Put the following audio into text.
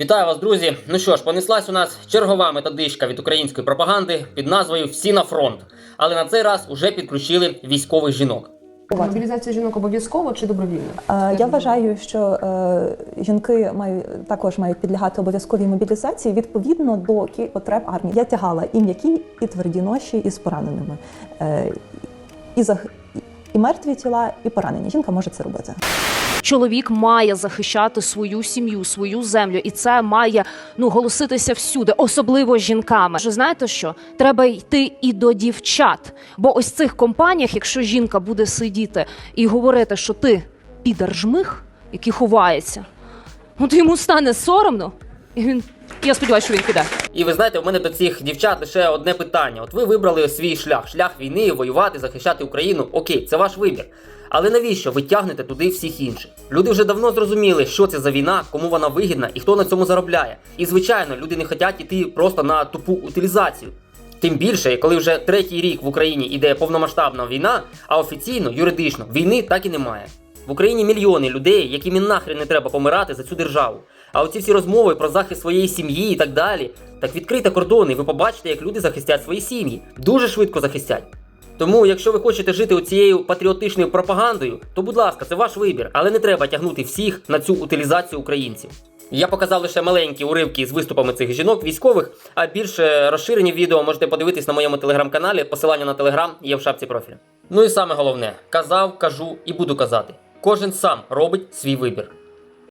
Вітаю вас, друзі! Ну що ж, понеслась у нас чергова методичка від української пропаганди під назвою Всі на фронт. Але на цей раз уже підключили військових жінок. Мобілізація жінок обов'язково чи добровільно? Е, Я вважаю, що е, жінки мають також мають підлягати обов'язковій мобілізації відповідно до потреб армії. Я тягала і м'які, і тверді ноші із пораненими, Е, і. І мертві тіла, і поранені. Жінка може це робити. Чоловік має захищати свою сім'ю, свою землю, і це має ну голоситися всюди, особливо жінками. Що знаєте що? Треба йти і до дівчат. Бо ось в цих компаніях, якщо жінка буде сидіти і говорити, що ти підержмих, який ховається, ну то йому стане соромно, і він. Я сподіваюся, що він піде. І ви знаєте, у мене до цих дівчат лише одне питання. От ви вибрали свій шлях, шлях війни, воювати, захищати Україну. Окей, це ваш вибір. Але навіщо ви тягнете туди всіх інших? Люди вже давно зрозуміли, що це за війна, кому вона вигідна і хто на цьому заробляє. І звичайно, люди не хочуть іти просто на тупу утилізацію. Тим більше, коли вже третій рік в Україні іде повномасштабна війна, а офіційно, юридично, війни так і немає. В Україні мільйони людей, яким і нахрен не треба помирати за цю державу. А оці всі розмови про захист своєї сім'ї і так далі. Так відкрийте кордони, і ви побачите, як люди захистять свої сім'ї. Дуже швидко захистять. Тому, якщо ви хочете жити цією патріотичною пропагандою, то будь ласка, це ваш вибір, але не треба тягнути всіх на цю утилізацію українців. Я показав лише маленькі уривки з виступами цих жінок військових, а більш е, розширені відео можете подивитись на моєму телеграм-каналі. Посилання на телеграм є в шапці профілю. Ну і саме головне: казав, кажу і буду казати. Кожен сам робить свій вибір.